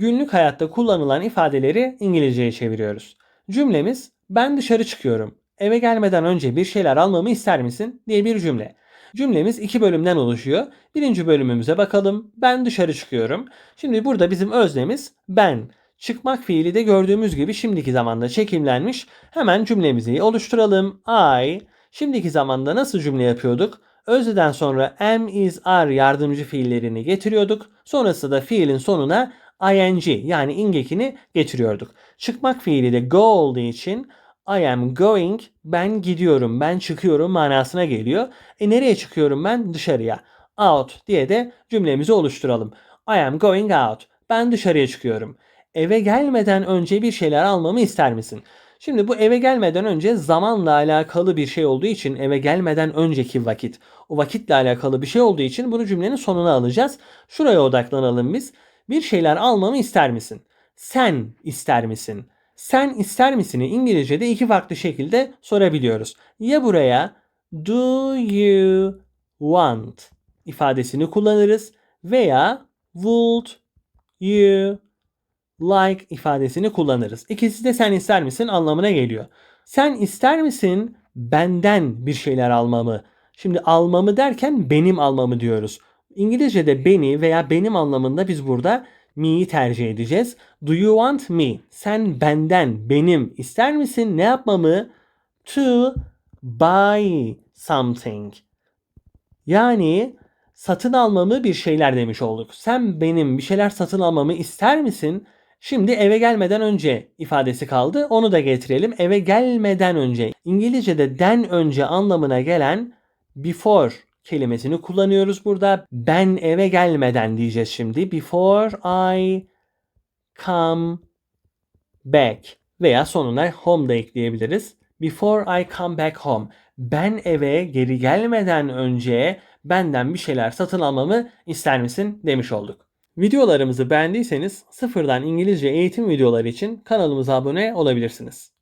günlük hayatta kullanılan ifadeleri İngilizceye çeviriyoruz. Cümlemiz ben dışarı çıkıyorum. Eve gelmeden önce bir şeyler almamı ister misin diye bir cümle. Cümlemiz iki bölümden oluşuyor. Birinci bölümümüze bakalım. Ben dışarı çıkıyorum. Şimdi burada bizim öznemiz ben. Çıkmak fiili de gördüğümüz gibi şimdiki zamanda çekimlenmiş. Hemen cümlemizi oluşturalım. I. Şimdiki zamanda nasıl cümle yapıyorduk? Özneden sonra am, is, are yardımcı fiillerini getiriyorduk. Sonrasında da fiilin sonuna ing yani ingekini getiriyorduk. Çıkmak fiili de go olduğu için I am going, ben gidiyorum, ben çıkıyorum manasına geliyor. E nereye çıkıyorum ben? Dışarıya. Out diye de cümlemizi oluşturalım. I am going out. Ben dışarıya çıkıyorum. Eve gelmeden önce bir şeyler almamı ister misin? Şimdi bu eve gelmeden önce zamanla alakalı bir şey olduğu için eve gelmeden önceki vakit. O vakitle alakalı bir şey olduğu için bunu cümlenin sonuna alacağız. Şuraya odaklanalım biz. Bir şeyler almamı ister misin? Sen ister misin? Sen ister misini İngilizce'de iki farklı şekilde sorabiliyoruz. Ya buraya do you want ifadesini kullanırız veya would you like ifadesini kullanırız. İkisi de sen ister misin anlamına geliyor. Sen ister misin benden bir şeyler almamı? Şimdi almamı derken benim almamı diyoruz. İngilizce'de beni veya benim anlamında biz burada me'yi tercih edeceğiz. Do you want me? Sen benden, benim ister misin ne yapmamı? To buy something. Yani satın almamı bir şeyler demiş olduk. Sen benim bir şeyler satın almamı ister misin? Şimdi eve gelmeden önce ifadesi kaldı. Onu da getirelim. Eve gelmeden önce. İngilizce'de den önce anlamına gelen before kelimesini kullanıyoruz burada. Ben eve gelmeden diyeceğiz şimdi. Before I come back veya sonuna home da ekleyebiliriz. Before I come back home. Ben eve geri gelmeden önce benden bir şeyler satın almamı ister misin demiş olduk. Videolarımızı beğendiyseniz sıfırdan İngilizce eğitim videoları için kanalımıza abone olabilirsiniz.